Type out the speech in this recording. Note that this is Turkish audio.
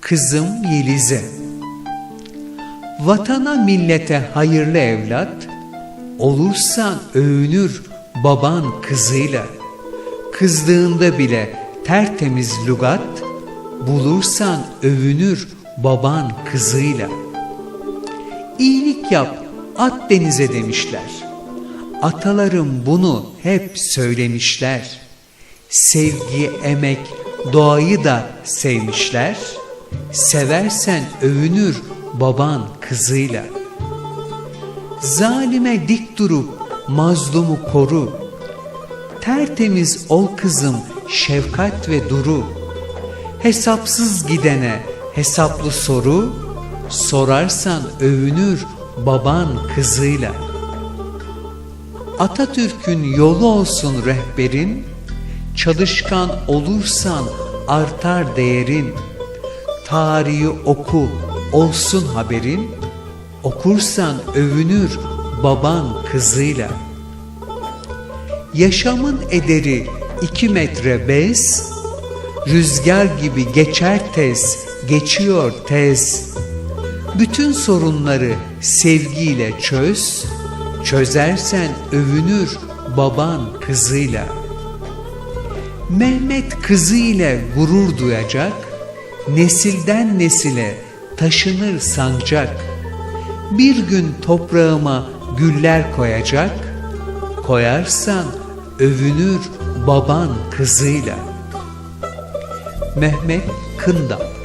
kızım Yeliz'e. Vatana millete hayırlı evlat, olursan övünür baban kızıyla. Kızdığında bile tertemiz lügat, bulursan övünür baban kızıyla. İyilik yap, at denize demişler. Atalarım bunu hep söylemişler. Sevgi, emek, doğayı da sevmişler. Seversen övünür baban kızıyla. Zalime dik durup mazlumu koru. Tertemiz ol kızım şefkat ve duru. Hesapsız gidene hesaplı soru, sorarsan övünür baban kızıyla. Atatürk'ün yolu olsun rehberin, çalışkan olursan artar değerin. Tarihi oku olsun haberin, okursan övünür baban kızıyla. Yaşamın ederi iki metre bez, rüzgar gibi geçer tez, geçiyor tez. Bütün sorunları sevgiyle çöz, çözersen övünür baban kızıyla. Mehmet kızı ile gurur duyacak, nesilden nesile taşınır sancak. Bir gün toprağıma güller koyacak, koyarsan övünür baban kızıyla. Mehmet Kındal